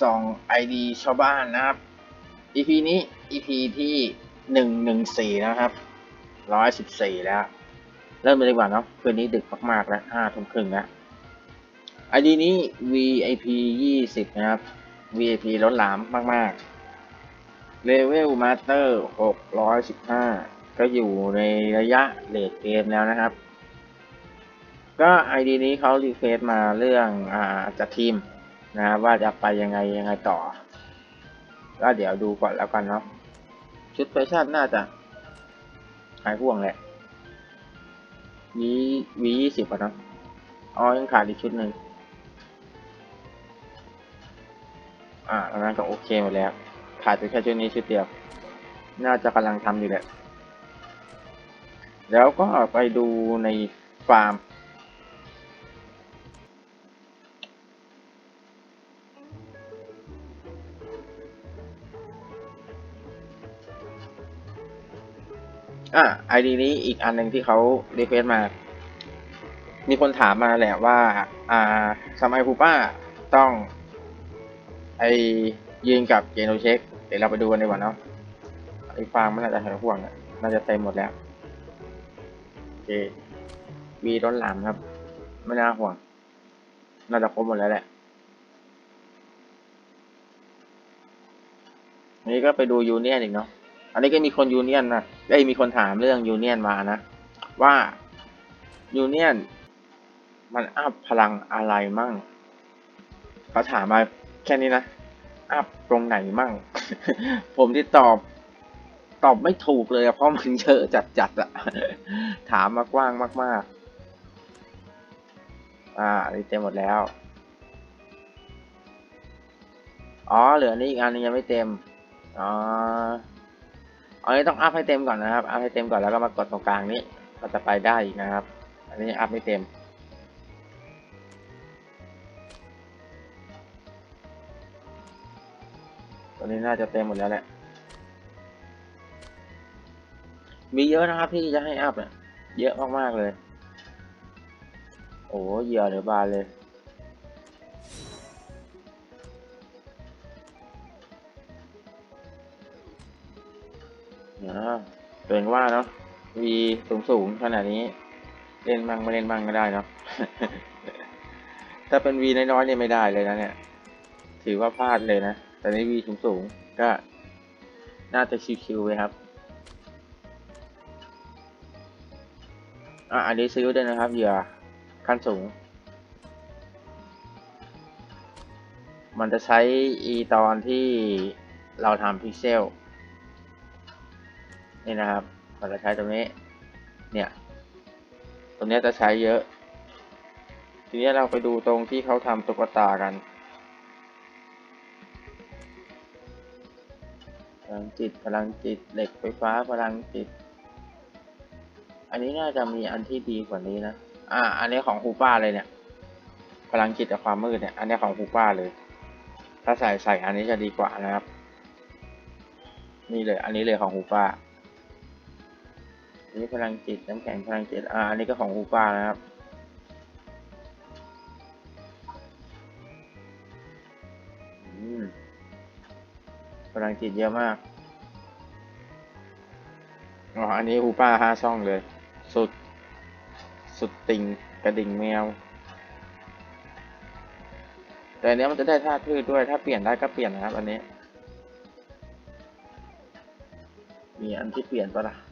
ส่องไอดีชาวบ้านนะครับ EP นี้ EP ที่หนึ่งหนึ่งสี่นะครับร้อยสิบสี่แล้ว เริ่มเลยดีกว่าเนาะคืนนี้ดึกมากๆ แล้วห้าทุ่มครึ่งแล้วไอดีนี้ VIP ยี่สิบนะครับ VIP ล้นหลามมากๆ Level Master หกร้อยสิบห้าก็อยู่ในระยะเลดเกมแล้วนะครับ ก็ไอดีนี้เขารีเควสมาเรื่องอ่าจัดทีม นะว่าจะไปยังไงยังไงต่อ ก็เดี๋ยวดูก่อนแล้วกันเนาะชุดแฟชั่นน่าจะหายห่วงแหละวีวียี่สิบอะเนาะอ๋อยังขาดอีกชุดหนึ่งอ่าอันนั้นก็โอเคหมดแล้ว ขาดไปแค่ชุดนี้ชุดเดียว น่าจะกำลังทำอยู่แหละ แล้วก็ไปดูในฟาร์ม อะไอดีนี้อีกอันหนึ่งที่เขารีเควสมา มีคนถามมาแหละว่า อ่าทำไมคูป้าต้องไอยืนกับเจโนเช็ค เดี๋ยวเราไปดูกันดีกว่าเนาะไอฟางมันน่าจะหายห่วงอะน่าจะเต็มหมดแล้วโอเควีร้อนหลามครับ ไม่น่าห่วง น่าจะครบหมดแล้วแหละนี่ก็ไปดูยูเนียนอีกเนาะ อันนี้ก็มีคนยูเนียนนะได้ยมีคนถามเรื่องยูเนียนมานะ ว่ายูเนียนมันอัพพลังอะไรมั่งเขาถามมาแค่นี้นะ อัพตรงไหนมั่ง ผมที่ตอบตอบไม่ถูกเลยเพราะมันเยอะจัดๆอะถามมากว้างมาก ๆ อ่านี่เต็มหมดแล้ว อ๋อ เหลือนี่อีกอันนึงยังไม่เต็ม อ๋อ อันนี้ต้องอัพให้เต็มก่อนนะครับ อัพให้เต็มก่อนแล้วก็มากดตรงกลางนี้ ก็จะไปได้อีกนะครับ อันนี้อัพไม่เต็ม ตัวนี้น่าจะเต็มหมดแล้วแหละ มีเยอะนะครับที่จะให้อัพเนี่ย เยอะมากๆเลย โอ้เหยื่อเหลือบานเลย เป็นว่าเนาะวีสูงสูงขนาดนี้ เล่นบ้างไม่เล่นบ้างก็ได้เนาะถ้าเป็นวีน้อยๆเนี่ยไม่ได้เลยนะเนี่ย ถือว่าพลาดเลยนะ แต่ในวีสูงสูงๆก็ น่าจะชิวๆไปครับอะอันนี้ซื้อด้วยนะครับ เหยื่อขั้นสูง มันจะใช้อีตอนที่เราทำพิกเซล นี่นะครับเราจะใช้ตรงนี้ เนี่ยตรงนี้จะใช้เยอะ ทีนี้เราไปดูตรงที่เขาทำตุ๊กตากันพลังจิตพลังจิตเหล็กไฟฟ้าพลังจิต อันนี้น่าจะมีอันที่ดีกว่านี้นะอ่า อันนี้ของฮูป้าเลยเนี่ย พลังจิตกับความมืดเนี่ย อันนี้ของฮูป้าเลย ถ้าใส่ใส่อันนี้จะดีกว่านะครับ นี่เลย อันนี้เลยของฮูป้า นนี้พลังจิตน้ำแข็งพลังจิตอ่าอันนี้ก็ของฮูป้านะครับอืมพลังจิตเยอะมากอ๋ออันนี้ฮูป้าห้าช่องเลย สุด สุดติงกระดิ่งแมว แต่อันเนี้ยมันจะได้ธาตุพืชด้วย ถ้าเปลี่ยนได้ก็เปลี่ยนนะครับ อันนี้ มีอันที่เปลี่ยนปะล่ะ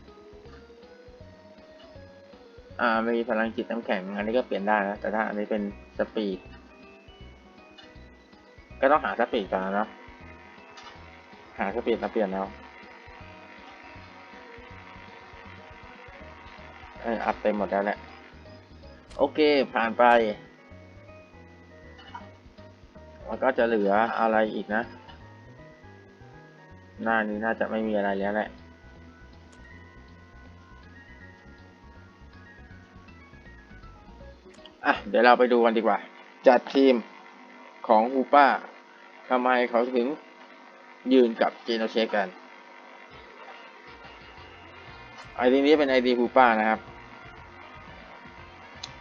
อ่ามีพลังจิตน้ำแข็งอันนี้ก็เปลี่ยนได้นะแต่ถ้าอันนี้เป็นสปีดก็ต้องหาสปีดก่อนนะเนาะหาสปีดมาเปลี่ยนแล้วเอออัพเต็มหมดแล้วแหละโอเคผ่านไปมันก็จะเหลืออะไรอีกนะ หน้านี้น่าจะไม่มีอะไรแล้วแหละ เดี๋ยวเราไปดูกันดีกว่า จัดทีมของฮูป้าทำไมเขาถึงยืนกับเจโนเชกันไอดีนี้เป็นไอดีฮูป้านะครับ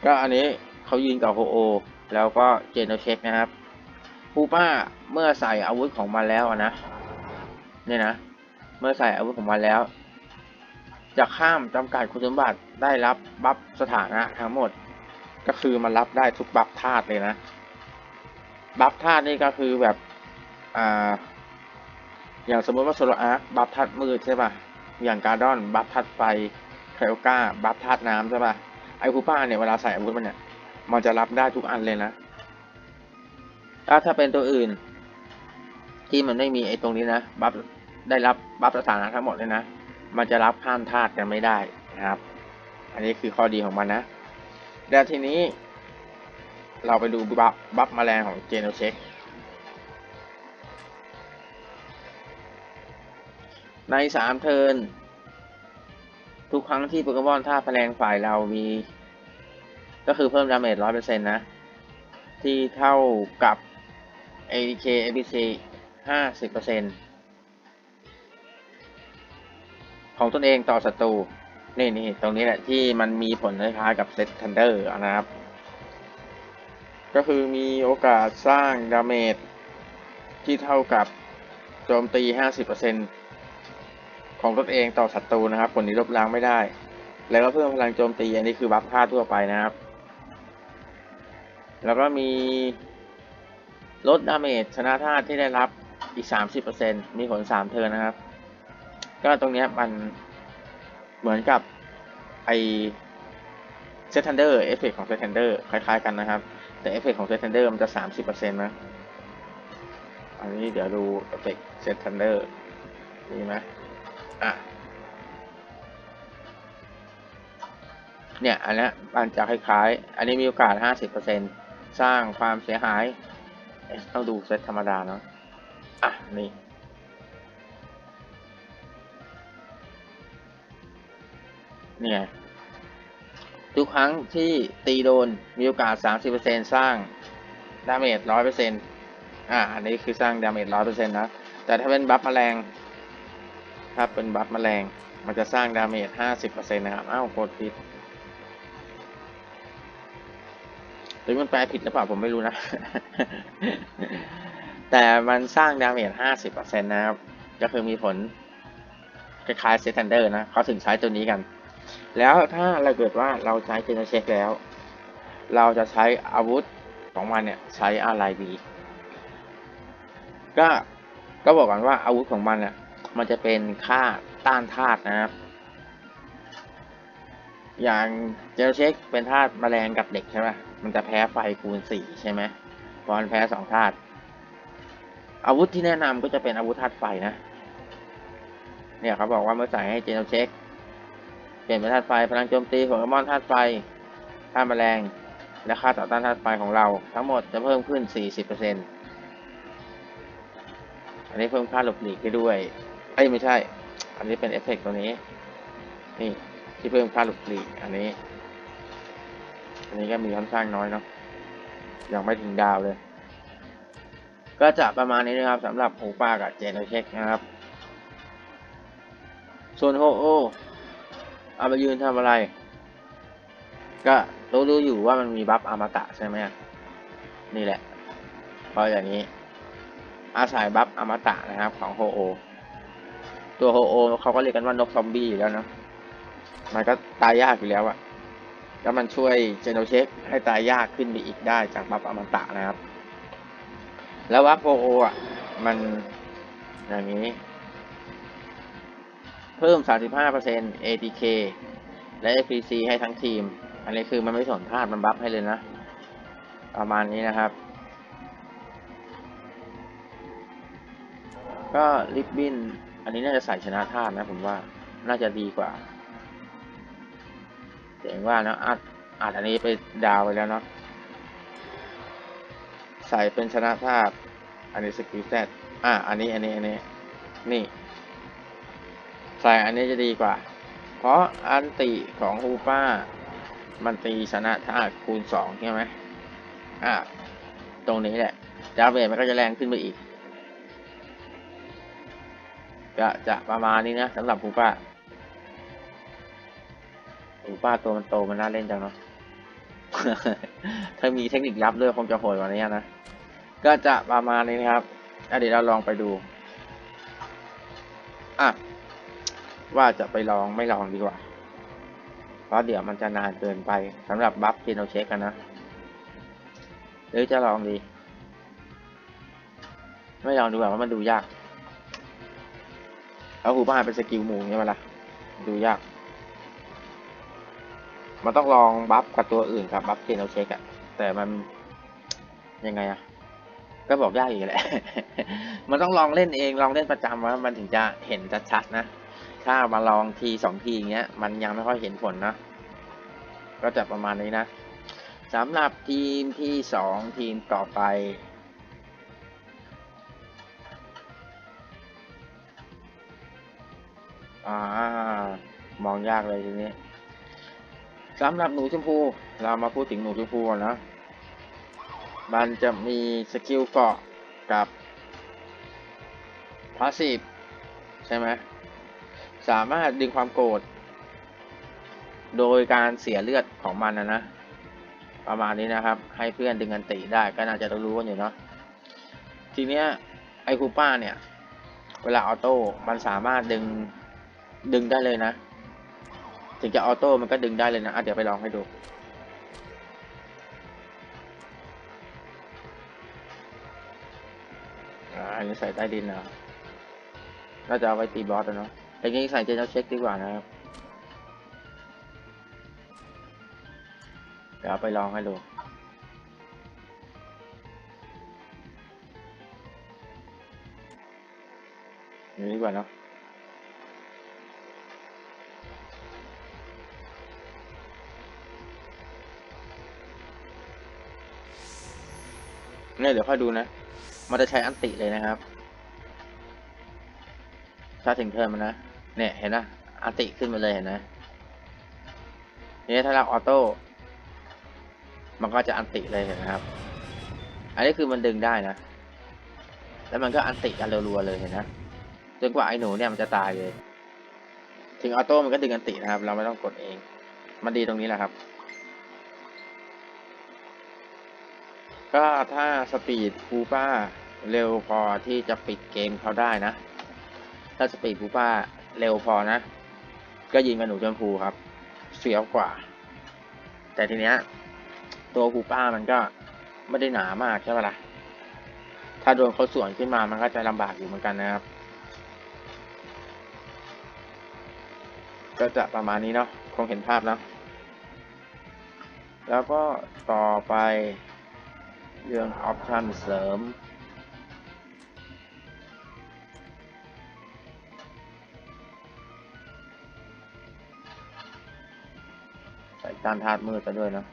ก็อันนี้เขายืนกับโฮโอ แล้วก็เจนเช็คนะครับคูป้าเมื่อใส่อาวุธของมันแล้วนะเนี่ยนะ เมื่อใส่อาวุธของมันแล้ว จะข้ามจำกัดคุณสมบัติได้รับบัฟสถานะทั้งหมด ก็คือมันรับได้ทุกบัฟธาตุเลยนะ บัฟธาตุนี่ก็คือแบบ อ่า อย่างสมมติว่าโซโลอาร์บัฟธาตุมืดใช่ป่ะ อย่างการ์ดอน บัฟธาตุไฟเคลกาบัฟธาตุน้ำใช่ป่ะ ไอคูป้าเนี่ยเวลาใส่อาวุธมันเนี่ย มันจะรับได้ทุกอันเลยนะถ้าถ้าเป็นตัวอื่น ที่มันไม่มีไอตรงนี้นะ บัฟได้รับบัฟสถานะทั้งหมดเลยนะ มันจะรับข้ามธาตุกันไม่ได้นะครับ อันนี้คือข้อดีของมันนะ แล้วทีนี้ เราไปดูบัฟบัฟแมลงของเจโนเช็คในสามเทิร์นทุกครั้งที่โปเกมอนท่าแมลงฝ่ายเรามี ก็คือเพิ่มดาเมจร้อยเปอร์เซ็นต์นะ ที่เท่ากับ ADK ABC ห้าสิบเปอร์เซ็นต์ของตนเองต่อศัตรู นี่นี่ตรงนี้แหละที่มันมีผลคล้ายๆกับเซตทันเดอร์นะครับ ก็คือมีโอกาสสร้างดาเมจที่เท่ากับโจมตี 50%ของตนเองต่อศัตรูนะครับ ผลนี้ลบล้างไม่ได้ แล้วก็เพิ่มพลังโจมตี อันนี้คือบัฟค่าทั่วไปนะครับ แล้วก็มีลดดาเมจชนะธาตุที่ได้รับอีก 30%มีผล 3 เทิร์นนะครับ ก็ตรงนี้มัน เหมือนกับไอเซตทันเดอร์เอฟเฟกของเซตทันเดอร์คล้ายๆกันนะครับ แต่เอฟเฟกของเซตทันเดอร์มันจะ 30%นะอันนี้เดี๋ยวดูเอฟเฟกเซตทันเดอร์มีไหมอะเนี่ยอันนี้มันจะคล้ายๆ อันนี้มีโอกาส 50%สร้างความเสียหาย ต้องดูเซตธรรมดาเนาะอะ นี่ เนี่ยทุกครั้งที่ตีโดนมีโอกาส 30%สร้างดาเมจ100%อะอันนี้คือสร้างดาเมจ100%นะ แต่ถ้าเป็นบัฟแมลงถ้าเป็นบัฟแมลงมันจะสร้างดาเมจ50%นะครับ อ้าวกดผิดหรือมันแปลผิดหรือเปล่าผมไม่รู้นะ แต่มันสร้างดาเมจ50%นะครับ ก็คือมีผลคล้ายๆเซตันเดอร์นะ เขาถึงใช้ตัวนี้กัน แล้วถ้าเราเกิดว่าเราใช้เจนเช็คแล้ว เราจะใช้อาวุธของมันเนี่ยใช้อะไรดี ก็ก็บอกกันว่าอาวุธของมันเนี่ยมันจะเป็นค่าต้านธาตุนะครับ อย่างเจลเช็คเป็นธาตุแมลงกับเด็กใช่ไหมมันจะแพ้ไฟคูณสี่ใช่ไหมเพราะมันแพ้สองธาตุอาวุธที่แนะนำก็จะเป็นอาวุธธาตุไฟนะ เนี่ยเขาบอกว่าเมื่อใส่ให้เจลเช็ค เปลี่ยนเป็นธาตุไฟ พลังโจมตีของโปเกมอนธาตุไฟธาตุแมลง และค่าต่อต้านธาตุไฟของเรา ทั้งหมดจะเพิ่มขึ้น 40%อันนี้เพิ่มค่าหลบหลีกให้ด้วยเอ้ยไม่ใช่ อันนี้เป็นเอฟเฟกต์ตัวนี้ นี่ที่เพิ่มค่าหลบหลีกอันนี้ อันนี้ก็มีค่อนข้างน้อยเนาะ ยังไม่ถึงดาวเลย ก็จะประมาณนี้นะครับสำหรับหูปลากับเจนเช็คนะครับ ส่วนโฮโอ เอาไปยืนทำอะไร ก็รู้รู้อยู่ว่ามันมีบัฟอมตะใช่ไหมนี่แหละเพราะอย่างนี้ อาศัยบัฟอมตะนะครับ ของโฮโอ ตัวโฮโอเขาก็เรียกกันว่านกซอมบี้อยู่แล้วนะมันก็ตายยากอยู่แล้วอะแล้วมันช่วยเจโนเช็คให้ตายยากขึ้นไปอีกได้จากบัฟอมตะนะครับ แล้วบัฟโฮโออะ มันอย่างนี้ เพิ่ม 35% ATK และ FPC ให้ทั้งทีม อันนี้คือมันไม่สนธาตุมันบัฟให้เลยนะ ประมาณนี้นะครับ ก็ลิปบิน อันนี้น่าจะใส่ชนะธาตุนะผมว่าน่าจะดีกว่าเจ๋งว่านะอัดอัดอันนี้ไปดาวไปแล้วเนาะใส่เป็นชนะธาตุอันนี้สกิลแซดอะอันนี้อันนี้อันนี้นี่ ใส่อันนี้จะดีกว่า เพราะอันติของฮูป้า มันตีชนะธาคูณสองใช่ไหมอะตรงนี้แหละดาเมจมันก็จะแรงขึ้นไปอีกก็จะประมาณนี้นะสำหรับฮูป้าฮูป้าตัวมันโตมันน่าเล่นจังเนาะถ้ามีเทคนิคลับด้วยคงจะโหดกว่านี้นะ ก็จะประมาณนี้นะครับอะเดี๋ยวเราลองไปดู อะ ว่าจะไปลองไม่ลองดีกว่า เพราะเดี๋ยวมันจะนานเกินไปสำหรับบัฟกินโนเช็คกันนะ หรือจะลองดี ไม่ลองดูแบบว่ามันดูยาก เอาหูบ้านเป็นสกิลหมูใช่ไหมล่ะ ดูยาก มันต้องลองบัฟกับตัวอื่นครับบัฟเกนเอาเช็คอะแต่มันยังไงอะก็บอกยากอีกแหละ มันต้องลองเล่นเองลองเล่นประจำว่ามันถึงจะเห็นชัดๆนะ ถ้ามาลองทีสองทีอย่างเงี้ย มันยังไม่ค่อยเห็นผลนะ ก็จะประมาณนี้นะสำหรับทีมที่สองทีมต่อไป อ่ามองยากเลยทีนี้สำหรับหนูชมพู เรามาพูดถึงหนูชมพูก่อนนะ มันจะมีสกิลเกาะกับพาสซีฟใช่ไหม สามารถดึงความโกรธโดยการเสียเลือดของมันนะนะประมาณนี้นะครับ ให้เพื่อนดึงอันติได้ก็น่าจะต้องรู้กันอยู่เนาะทีเนี้ยไอคูป้าเนี่ย เวลาออโต้มันสามารถดึงดึงได้เลยนะ ถึงจะออโต้มันก็ดึงได้เลยนะะเดี๋ยวไปลองให้ดูอ่าอันนี้ใส่ใต้ดินนะน่าจะเอาไว้ตีบอสอะเนาะ แต่ยังใส่เจนเช็คดีกว่านะครับ เดี๋ยวไปลองให้ดูนี่ดีกว่าเนาะเนี่ยเดี๋ยวค่อยดูนะ มันจะใช้อันติเลยนะครับ ถ้าถึงเทิร์นมันนะ เนี่ยเห็นนะอันติขึ้นมาเลยเห็นนะเนี่ยถ้าเราออโต้มันก็จะอันติเลยเห็นครับ อันนี้คือมันดึงได้นะ แล้วมันก็อันติกันรัวๆเลยเห็นนะจนกว่าไอ้หนูเนี่ยมันจะตายเลย ถึงออโต้มันก็ดึงอันตินะครับ เราไม่ต้องกดเอง มันดีตรงนี้แหละครับ ก็ถ้าสปีดคูป้าเร็วพอที่จะปิดเกมเขาได้นะ ถ้าสปีดคูป้า เร็วพอนะ ก็ยิงกับหนูชมพูครับ เสียวกว่า แต่ทีเนี้ยตัวคูป้ามันก็ไม่ได้หนามากใช่ไหมล่ะ ถ้าโดนเขาสวนขึ้นมามันก็จะลำบากอยู่เหมือนกันนะครับ ก็จะประมาณนี้เนาะ คงเห็นภาพเนาะแล้วก็ต่อไปเรื่องออปชันเสริม ใส่ต้านธาตุมืดไปด้วยเนาะ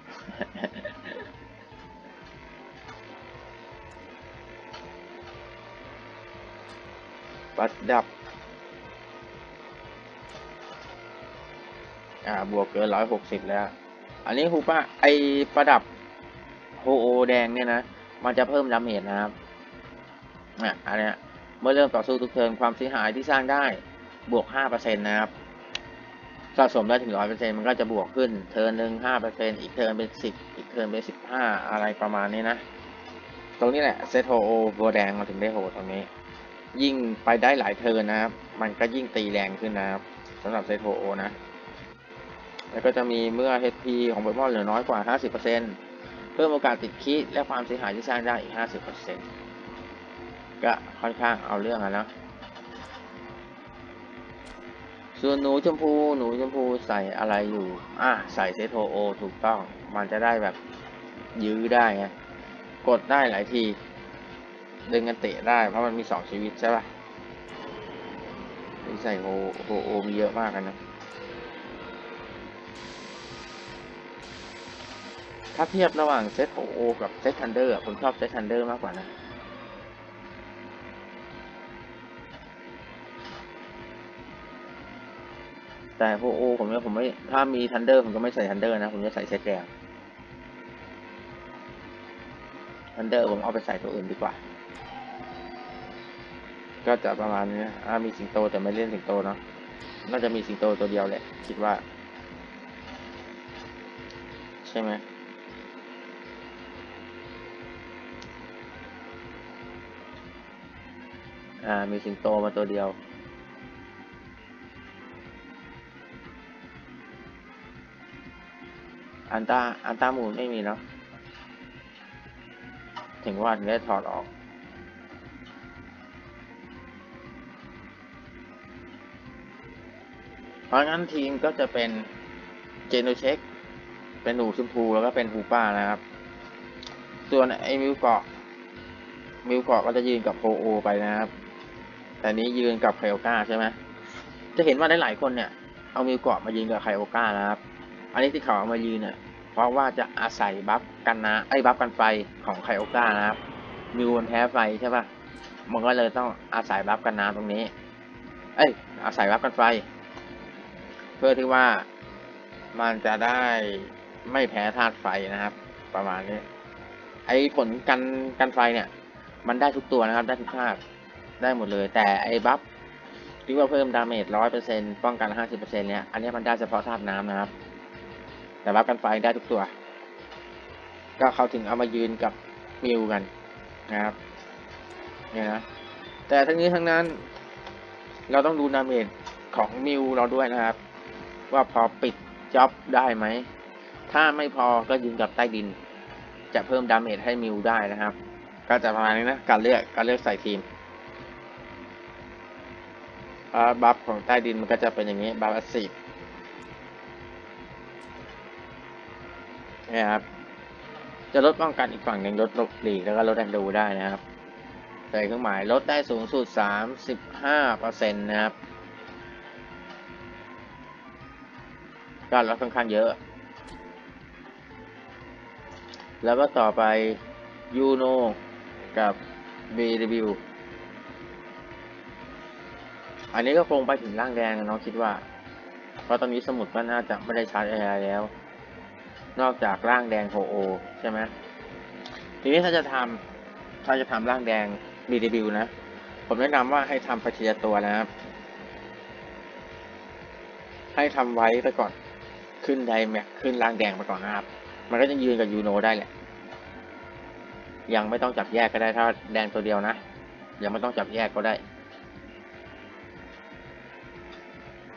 ปัดดับ อ่า บวกเกินร้อยหกสิบแล้ว อันนี้ครูป้าไอประดับโฮโอแดงเนี่ยนะ มันจะเพิ่มดาเมจนะครับ อะ อันเนี้ย เมื่อเริ่มต่อสู้ทุกเทิร์นความเสียหายที่สร้างได้ บวก5%นะครับ สะสมได้ถึง100%มันก็จะบวกขึ้น เทิร์นหนึ่ง5%อีกเทิร์นเป็น10อีกเทิร์นเป็น15อะไรประมาณนี้นะ ตรงนี้แหละเซตโฮโอโบแดงมาถึงได้โหดตรงนี้ ยิ่งไปได้หลายเทิร์นนะครับ มันก็ยิ่งตีแรงขึ้นนะครับสำหรับเซตโฮโอนะ แล้วก็จะมีเมื่อ HP ของโปเกมอนเหลือน้อยกว่า 50%เพิ่มโอกาสติดคีและความเสียหายที่สร้างได้อีก 50%ก็ค่อนข้างเอาเรื่องอะนะ ส่วนหนูชมพูหนูชมพูใส่อะไรอยู่ อะ ใส่เซโทโอถูกต้อง มันจะได้แบบยื้อได้ไง กดได้หลายที ดึงกันเตะได้ เพราะมันมีสองชีวิตใช่ป่ะใส่โฮโฮโอมีเยอะมากกันนะ ถ้าเทียบระหว่างเซตโอกับเซตทันเดอร์ผมชอบเซตทันเดอร์มากกว่านะ แต่พวกโอผมเนี่ยผมไม่ถ้ามีทันเดอร์ผมก็ไม่ใส่ทันเดอร์นะ ผมจะใส่เซตแดงทันเดอร์ผมเอาไปใส่ตัวอื่นดีกว่า ก็จะประมาณนี้อ่ามีสิงโตแต่ไม่เล่นสิงโตเนาะน่าจะมีสิงโตตัวเดียวแหละ คิดว่า ใช่ไหมอ่ามีสิงโตมาตัวเดียว อันต้าอันต้ามูนไม่มีเนาะถึงว่าถึงได้ถอดออก เพราะงั้นทีมก็จะเป็นเจโนเช็ค เป็นหนูชมพูแล้วก็เป็นฮูป้านะครับ ส่วนไอ้มิวเกาะมิวเกาะก็จะยืนกับโพโอไปนะครับ แต่นี้ยืนกับไคโอก้าใช่ไหมจะเห็นว่าหลายๆคนเนี่ย เอามิวเกาะมายืนกับไคโอก้านะครับ อันนี้ที่เขาเอามายืนเนี่ยเพราะว่าจะอาศัยบัฟกันนะไอ้บัฟกันไฟของไคโอก้านะครับมิวมันแพ้ไฟใช่ปะมันก็เลยต้องอาศัยบัฟกันน้ำตรงนี้ เอ้ย อาศัยบัฟกันไฟ เพื่อที่ว่ามันจะได้ไม่แพ้ธาตุไฟนะครับ ประมาณนี้ ไอ้ผลกันกันไฟเนี่ย มันได้ทุกตัวนะครับได้ทุกธาตุได้หมดเลย แต่ไอ้บัฟที่ว่าเพิ่มดาเมจร้อยเปอร์เซ็นป้องกันห้าสิบเปอร์เซ็นเนี่ย อันนี้มันได้เฉพาะธาตุน้ำนะครับ แต่บัฟกันไฟได้ทุกตัว ก็เขาถึงเอามายืนกับมิวกันนะครับเนี่ยนะแต่ทั้งนี้ทั้งนั้น เราต้องดูดาเมจของมิวเราด้วยนะครับ ว่าพอปิดจ็อบได้ไหม ถ้าไม่พอก็ยืนกับใต้ดิน จะเพิ่มดาเมจให้มิวได้นะครับ ก็จะประมาณนี้นะการเลือกการเลือกใส่ทีมบัฟของใต้ดินมันก็จะเป็นอย่างนี้บัฟสิบ นี่ยครับ จะลดป้องกันอีกฝั่งหนึ่งลดลบหลีกแล้วก็ลดแอนดูได้นะครับใส่เครื่องหมายลดได้สูงสุด 35%นะครับก็ลดค่อนข้างเยอะ แล้วก็ต่อไปยูโนกับ BW อันนี้ก็คงไปถึงร่างแดงนะเนาะคิดว่า เพราะตอนนี้สมุดก็น่าจะไม่ได้ชาร์จอะไรแล้ว นอกจากร่างแดงโฮโอใช่ไหมทีนี้ถ้าจะทำถ้าจะทำร่างแดง BW นะ ผมแนะนำว่าให้ทำไปทีละตัวนะครับ ให้ทำไว้ไปก่อนขึ้นไดแม็กขึ้นร่างแดงไปก่อนนะครับ มันก็จะยืนกับยูโนได้แหละ ยังไม่ต้องจับแยกก็ได้ถ้าแดงตัวเดียวนะ ยังไม่ต้องจับแยกก็ได้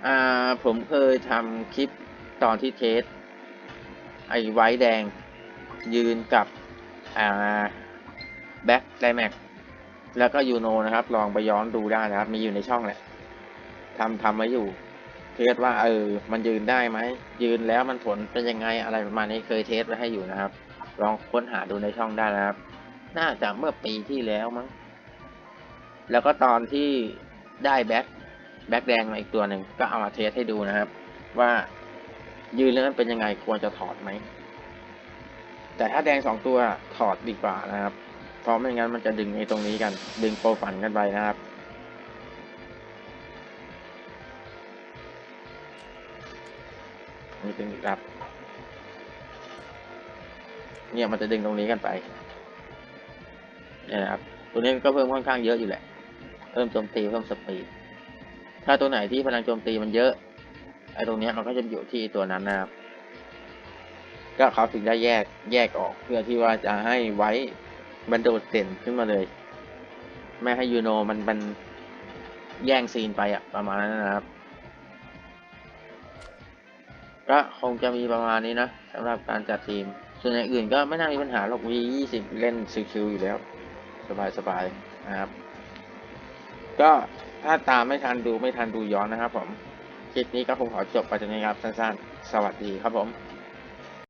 อ่าผมเคยทำคลิปตอนที่เทส ไอ้ไว้แดงยืนกับ อ่า แบ็คไดแม็กแล้วก็ยูโนนะครับ ลองไปย้อนดูได้นะครับ มีอยู่ในช่องแหละทำทำไว้อยู่เทสว่าเออ มันยืนได้ไหม ยืนแล้วมันผลเป็นยังไงอะไรประมาณนี้เคยเทสไว้ให้อยู่นะครับ ลองค้นหาดูในช่องได้นะครับ น่าจะเมื่อปีที่แล้วมั้ง แล้วก็ตอนที่ได้แบ็คแบ็คแดงมาอีกตัวหนึ่งก็เอามาเทสให้ดูนะครับ ว่า ยืนแล้วมันเป็นยังไงควรจะถอดไหม แต่ถ้าแดงสองตัวถอดดีกว่านะครับ เพราะไม่งั้นมันจะดึงไอ้ตรงนี้กัน ดึงโปรฟันกันไปนะครับนี่เป็นอีกครับ เนี่ยมันจะดึงตรงนี้กันไป เนี่ยนะครับ ตัวนี้ก็เพิ่มค่อนข้างเยอะอยู่แหละ เพิ่มโจมตีเพิ่มสปีด ถ้าตัวไหนที่พลังโจมตีมันเยอะ ไอ้ตรงนี้มันก็จะอยู่ที่ตัวนั้นนะครับ ก็เขาถึงได้แยกแยกออกเพื่อที่ว่าจะให้ไว้มันโดดเด่นขึ้นมาเลย ไม่ให้ยูโนมันมันแย่งซีนไปอะประมาณนั้นนะครับ ก็คงจะมีประมาณนี้นะสำหรับการจัดทีม ส่วนอย่างอื่นก็ไม่น่ามีปัญหาหรอกวียี่สิบเล่นชิวๆอยู่แล้ว สบายๆนะครับ ก็ถ้าตามไม่ทันดูไม่ทันดูย้อนนะครับผม ลิปนี้ก็คงขอจบไปตรงนี้ครับสั้นๆ สวัสดีครับผม